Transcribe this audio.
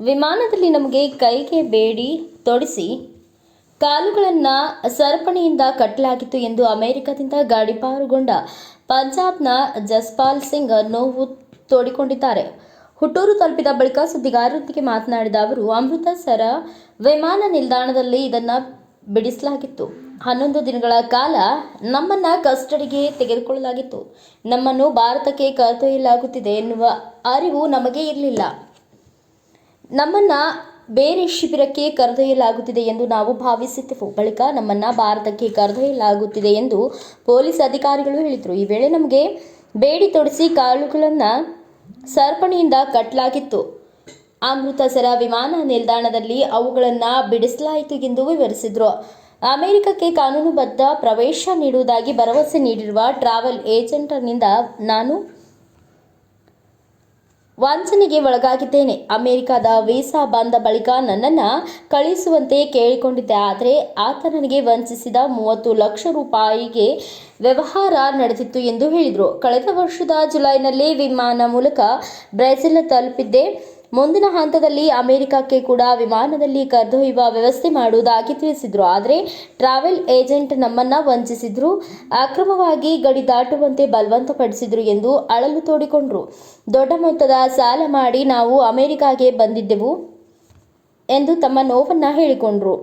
ವಿಮಾನದಲ್ಲಿ ನಮಗೆ ಕೈಗೆ ಬೇಡಿ ತೊಡಿಸಿ ಕಾಲುಗಳನ್ನು ಸರಪಣಿಯಿಂದ ಕಟ್ಟಲಾಗಿತ್ತು ಎಂದು ಅಮೆರಿಕದಿಂದ ಗಾಡಿಪಾರುಗೊಂಡ ಪಂಜಾಬ್ನ ಜಸ್ಪಾಲ್ ಸಿಂಗ್ ನೋವು ತೋಡಿಕೊಂಡಿದ್ದಾರೆ. ಹುಟ್ಟೂರು ತಲುಪಿದ ಬಳಿಕ ಸುದ್ದಿಗಾರರೊಂದಿಗೆ ಮಾತನಾಡಿದ ಅವರು, ಅಮೃತಸರ ವಿಮಾನ ನಿಲ್ದಾಣದಲ್ಲಿ ಇದನ್ನು ಬಿಡಿಸಲಾಗಿತ್ತು. ಹನ್ನೊಂದು ದಿನಗಳ ಕಾಲ ನಮ್ಮನ್ನು ಕಸ್ಟಡಿಗೆ ತೆಗೆದುಕೊಳ್ಳಲಾಗಿತ್ತು. ನಮ್ಮನ್ನು ಭಾರತಕ್ಕೆ ಕರೆದೊಯ್ಯಲಾಗುತ್ತಿದೆ ಎನ್ನುವ ಅರಿವು ನಮಗೆ ಇರಲಿಲ್ಲ. ನಮ್ಮನ್ನ ಬೇರೆ ಶಿಬಿರಕ್ಕೆ ಕರೆದೊಯ್ಯಲಾಗುತ್ತಿದೆ ಎಂದು ನಾವು ಭಾವಿಸಿದ್ದೆವು ಬಳಿಕ ನಮ್ಮನ್ನ ಭಾರತಕ್ಕೆ ಕರೆದೊಯ್ಯಲಾಗುತ್ತಿದೆ ಎಂದು ಪೊಲೀಸ್ ಅಧಿಕಾರಿಗಳು ಹೇಳಿದರು. ಈ ವೇಳೆ ನಮಗೆ ಬೇಡಿ ತೊಡಿಸಿ ಕಾಲುಗಳನ್ನು ಸರ್ಪಣಿಯಿಂದ ಕಟ್ಟಲಾಗಿತ್ತು ಅಮೃತಸರ ವಿಮಾನ ನಿಲ್ದಾಣದಲ್ಲಿ ಅವುಗಳನ್ನು ಬಿಡಿಸಲಾಯಿತು ಎಂದು ವಿವರಿಸಿದರು. ಅಮೆರಿಕಕ್ಕೆ ಕಾನೂನುಬದ್ಧ ಪ್ರವೇಶ ನೀಡುವುದಾಗಿ ಭರವಸೆ ನೀಡಿರುವ ಟ್ರಾವೆಲ್ ಏಜೆಂಟನಿಂದ ನಾನು ವಂಚನೆಗೆ ಒಳಗಾಗಿದ್ದೇನೆ. ಅಮೆರಿಕದ ವೀಸಾ ಬಂದ ಬಳಿಕ ನನ್ನನ್ನು ಕಳಿಸುವಂತೆ ಕೇಳಿಕೊಂಡಿದ್ದೆ. ಆದರೆ ಆತ ನನಗೆ ವಂಚಿಸಿದ ಮೂವತ್ತು ಲಕ್ಷ ರೂಪಾಯಿಗೆ ವ್ಯವಹಾರ ನಡೆದಿತ್ತು ಎಂದು ಹೇಳಿದರು. ಕಳೆದ ವರ್ಷದ ಜುಲೈನಲ್ಲಿ ವಿಮಾನ ಮೂಲಕ ಬ್ರೆಜಿಲ್ ತಲುಪಿದ್ದೆ. ಮುಂದಿನ ಹಂತದಲ್ಲಿ ಅಮೆರಿಕಕ್ಕೆ ಕೂಡ ವಿಮಾನದಲ್ಲಿ ಕರೆದೊಯ್ಯುವ ವ್ಯವಸ್ಥೆ ಮಾಡುವುದಾಗಿ ತಿಳಿಸಿದರು. ಆದರೆ ಟ್ರಾವೆಲ್ ಏಜೆಂಟ್ ನಮ್ಮನ್ನ ವಂಚಿಸಿದ್ರು. ಅಕ್ರಮವಾಗಿ ಗಡಿ ದಾಟುವಂತೆ ಬಲವಂತಪಡಿಸಿದ್ರು ಎಂದು ಅಳಲು ತೋಡಿಕೊಂಡರು. ದೊಡ್ಡ ಮೊತ್ತದ ಸಾಲ ಮಾಡಿ ನಾವು ಅಮೆರಿಕಾಗೆ ಬಂದಿದ್ದೆವು ಎಂದು ತಮ್ಮ ನೋವನ್ನು ಹೇಳಿಕೊಂಡರು.